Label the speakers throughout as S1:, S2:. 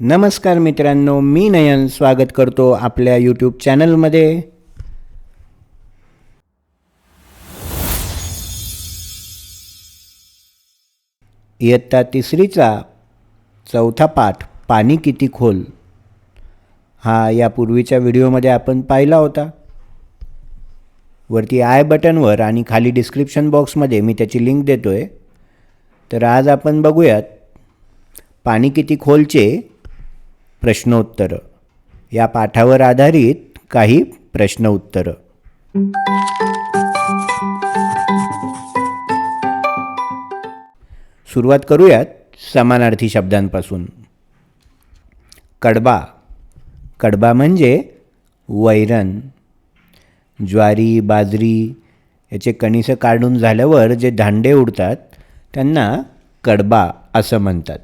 S1: नमस्कार मित्रांनो मी नयन स्वागत करतो आपल्या यूट्यूब चॅनलमध्ये इयत्ता तिसरीचा चौथा पाठ पाणी किती खोल? हा यापूर्वीच्या व्हिडिओमध्ये आपण पाहिला होता. वरती आय बटनवर आणि खाली डिस्क्रिप्शन बॉक्समध्ये मी त्याची लिंक देतो आहे तर आज आपण बघूयात पाणी किती खोलचे प्रश्नोत्तरं. या पाठावर आधारित काही प्रश्न उत्तरं सुरुवात करूयात समानार्थी शब्दांपासून. कडबा. कडबा म्हणजे वैरण. ज्वारी बाजरी याचे कणिसं काढून झाल्यावर जे धांडे उडतात त्यांना कडबा असं म्हणतात.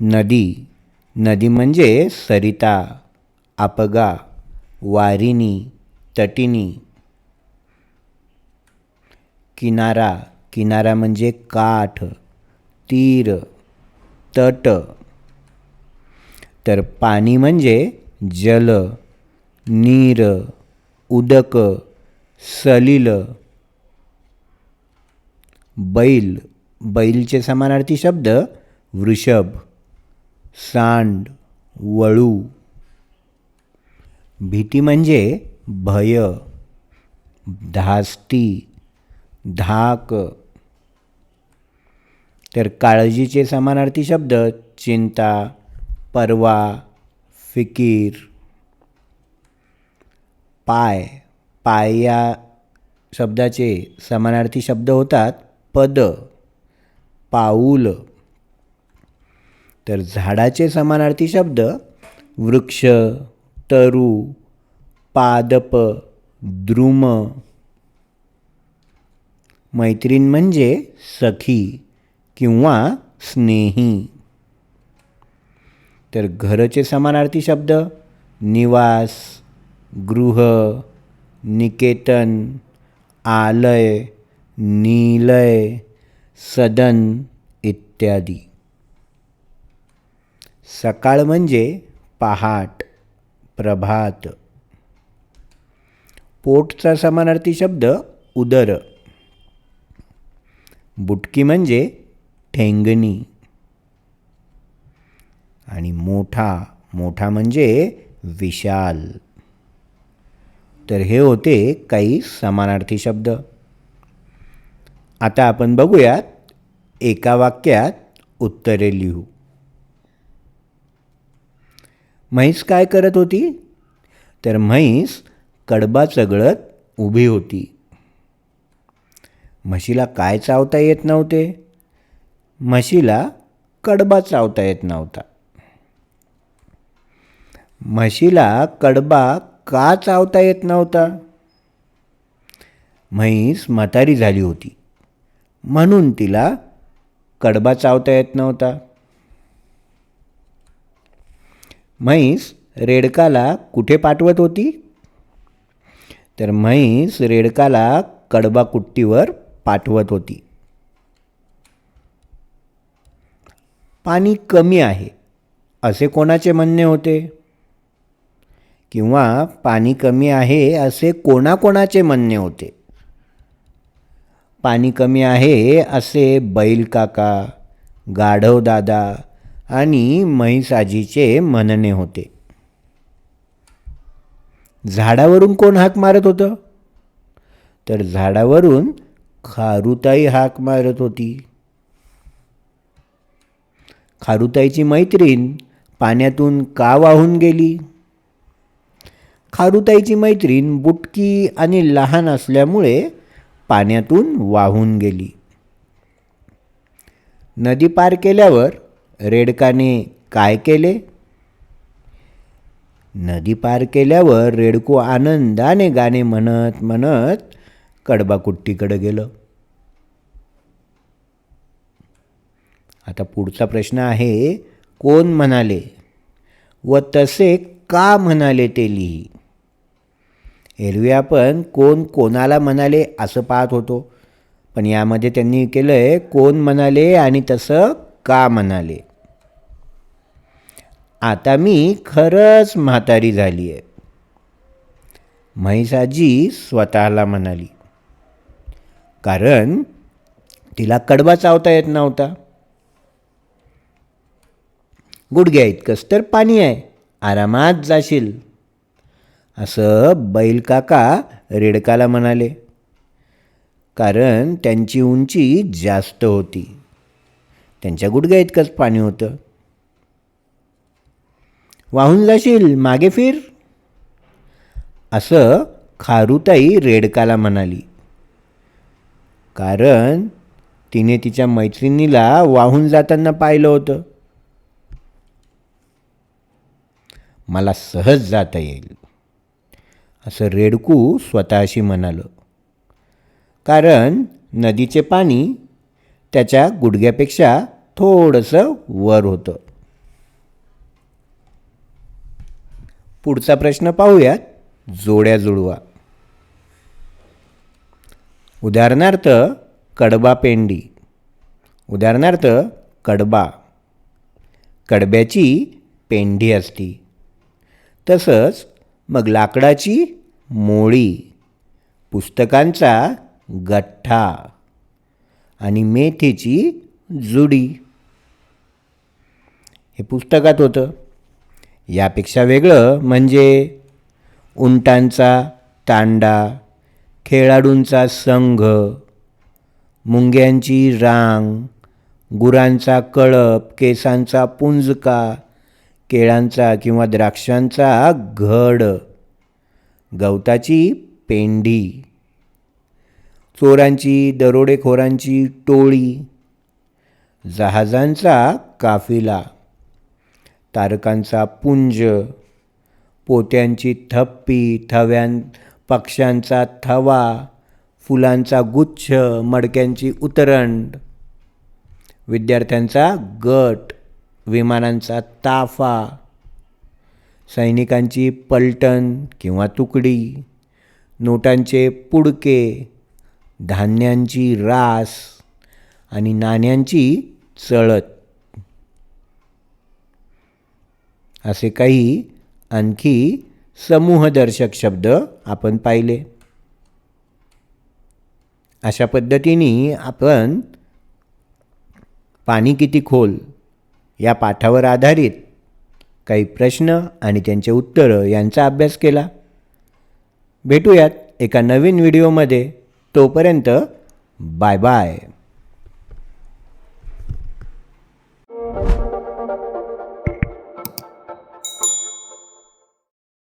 S1: नदी. नदी म्हणजे सरिता आपगा वारिणी तटिनी. किनारा. किनारा म्हणजे काठ तीर तट. तर पाणी म्हणजे जल नीर उदक सलिल. बैल. बैलचे समानार्थी शब्द वृषभ. सांड वळू. भीती म्हणजे भय धास्ती धाक. तर काळजीचे समानार्थी शब्द चिंता परवा फिकीर. पाय पाय या शब्दाचे समानार्थी शब्द होतात पद पाऊल. तर झाडाचे समानार्थी शब्द वृक्ष तरु पादप द्रुम. मैत्रीण म्हणजे सखी किंवा स्नेही. तर घरचे समानार्थी शब्द निवास गृह निकेतन आलय नीलय सदन इत्यादी. सकाळ म्हणजे पहाट प्रभात. पोटचा समानार्थी शब्द उदर. बुटकी म्हणजे ठेंगणी. आणि मोठा मोठा म्हणजे विशाल. तर हे होते काही समानार्थी शब्द. आता आपण बघूयात एका वाक्यात उत्तरे लिहू. म्हैस काय करत होती? तर म्हैस कडबा चगळत उभी होती. म्हशीला काय चावता येत नव्हते? म्हशीला कडबा चावता येत नव्हता. म्हशीला कडबा का चावता येत नव्हता? म्हैस म्हातारी झाली होती. म्हणून तिला कडबा चावता येत नव्हता. म्हैस रेडकाला कुठे पाठवत होती? तर म्हैस रेडकाला कडबा कुट्टीवर पाठवत होती. पाणी कमी आहे असे कोणाचे म्हणणे होते? किंवा पाणी कमी आहे असे कोणाकोणाचे म्हणणे होते? पाणी कमी आहे असे बैल काका गाढव दादा आणि म्हैसाजीचे म्हणणे होते. झाडावरून कोण हाक मारत होतं? तर झाडावरून खारुताई हाक मारत होती. खारुताईची मैत्रीण पाण्यातून का वाहून गेली? खारुताईची मैत्रीण बुटकी आणि लहान असल्यामुळे पाण्यातून वाहून गेली. नदी पार केल्यावर रेडकाने काय केले? नदी पार केल्यावर रेडको आनंदाने गाणे म्हणत म्हणत कडबाकुट्टीकडे गेलं. आता पुढचा प्रश्न आहे कोण म्हणाले? व तसे का म्हणाले ते लिही. एरवी आपण कोण कोणाला म्हणाले असं पाहत होतो पण यामध्ये त्यांनी केलं आहे कोण म्हणाले आणि तसं का म्हणाले. आता मी खरंच म्हातारी झाली आहे म्हैसाजी स्वतःला म्हणाली. कारण तिला कडबा चावता येत नव्हता. गुडघ्या इतकंच तर पाणी आहे आरामात जाशील. असं बैलकाका रेडकाला म्हणाले. कारण त्यांची उंची जास्त होती. त्यांच्या गुडघ्या इतकंच पाणी होतं. वाहून जाशील मागे फिर. असं खारुताई रेडकाला म्हणाली. कारण तिने तिच्या मैत्रिणीला वाहून जाताना पाहिलं होतं. मला सहज जाता येईल. असं रेडकू स्वतःशी म्हणालं. कारण नदीचे पाणी त्याच्या गुडघ्यापेक्षा थोडंसं वर होतं. पुढचा प्रश्न पाहूयात. जोड्या जुळवा. उदाहरणार्थ कडबा पेंडी. उदाहरणार्थ कडबा. कडब्याची पेंढी असती. तसंच मग लाकडाची मोळी. पुस्तकांचा गठ्ठा. आणि मेथीची जुडी. हे पुस्तकात होतं. यापेक्षा वेगळं म्हणजे उंटांचा तांडा खेळाडूंचा संघ मुंग्यांची रांग गुरांचा कळप केसांचा पुंजका केळांचा किंवा द्राक्षांचा घड गवताची पेंढी चोरांची दरोडेखोरांची टोळी जहाजांचा काफिला. तारकांचा पुंज पोत्यांची थप्पी थव्यां पक्ष्यांचा थवा फुलांचा गुच्छ मडक्यांची उतरंड. विद्यार्थ्यांचा गट विमानांचा ताफा सैनिकांची पलटण किंवा तुकडी नोटांचे पुडके धान्यांची रास आणि नाण्यांची चळत. असे काही आणखी समूहदर्शक शब्द आपण पाहिले. अशा पद्धतीने आपण पाणी किती खोल या पाठावर आधारित काही प्रश्न आणि त्यांचे उत्तरं यांचा अभ्यास केला. भेटूयात एका नवीन व्हिडिओमध्ये. तोपर्यंत बाय बाय.